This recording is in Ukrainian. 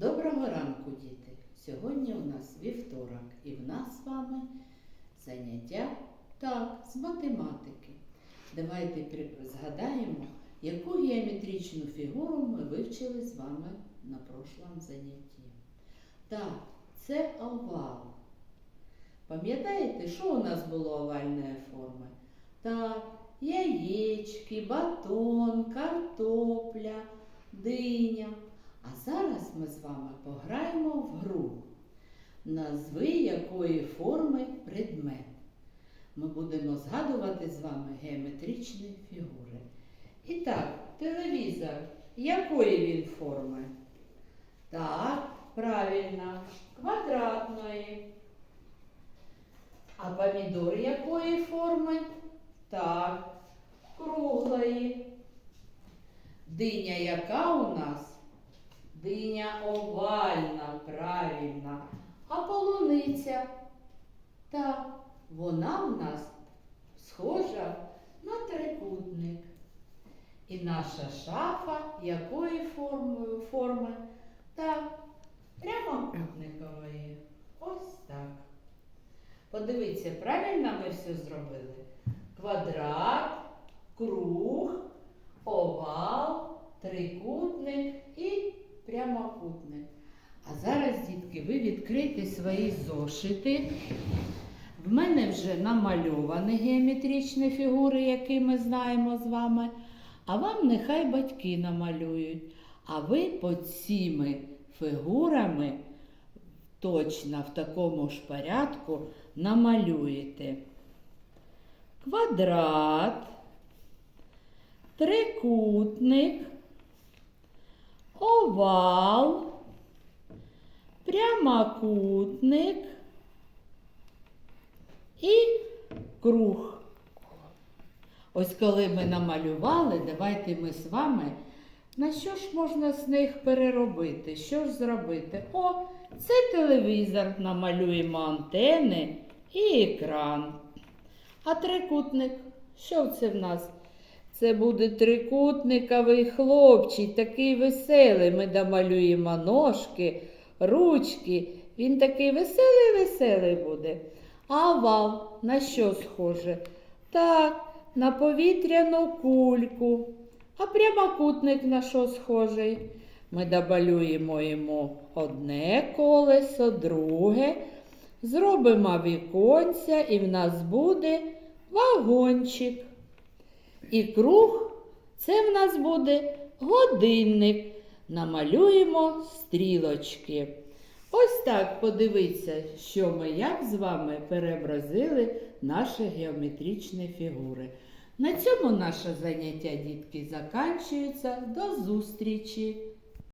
Доброго ранку, діти! Сьогодні у нас вівторок і в нас з вами заняття так, з математики. Давайте згадаємо, яку геометричну фігуру ми вивчили з вами на прошлому занятті. Так, це овал. Пам'ятаєте, що у нас було овальної форми? Так, яєчки, батон, картопля, диня. Зараз ми з вами пограємо в гру. Назви якої форми предмет. Ми будемо згадувати з вами геометричні фігури. І так, телевізор. Якої він форми? Так, правильно, квадратної. А помідор якої форми? Так, круглої. Диня яка у нас? Диня овальна, правильно. А полуниця? Так, вона в нас схожа на трикутник. І наша шафа якої форми? форми? Так, прямокутникової. Ось так. Подивіться, правильно ми все зробили? Квадрат, круг, овал, трикутник і прямокутник. А зараз, дітки, ви відкрийте свої зошити. В мене вже намальовані геометричні фігури, які ми знаємо з вами. А вам нехай батьки намалюють. А ви під цими фігурами точно в такому ж порядку намалюєте квадрат, трикутник, овал, прямокутник і круг. Ось коли ми намалювали, давайте ми з вами. На що ж можна з них переробити? Що ж зробити? О, це телевізор. Намалюємо антени і екран. А трикутник, що це в нас? Це буде трикутниковий хлопчик, такий веселий. Ми домалюємо ножки, ручки. Він такий веселий-веселий буде. А овал на що схоже? Так, на повітряну кульку. А прямокутник на що схожий? Ми домалюємо йому одне колесо, друге. Зробимо віконця і в нас буде вагончик. І круг це в нас буде годинник. Намалюємо стрілочки. Ось так подивіться, що ми як з вами переобразили наші геометричні фігури. На цьому наше заняття, дітки, заканчується. До зустрічі!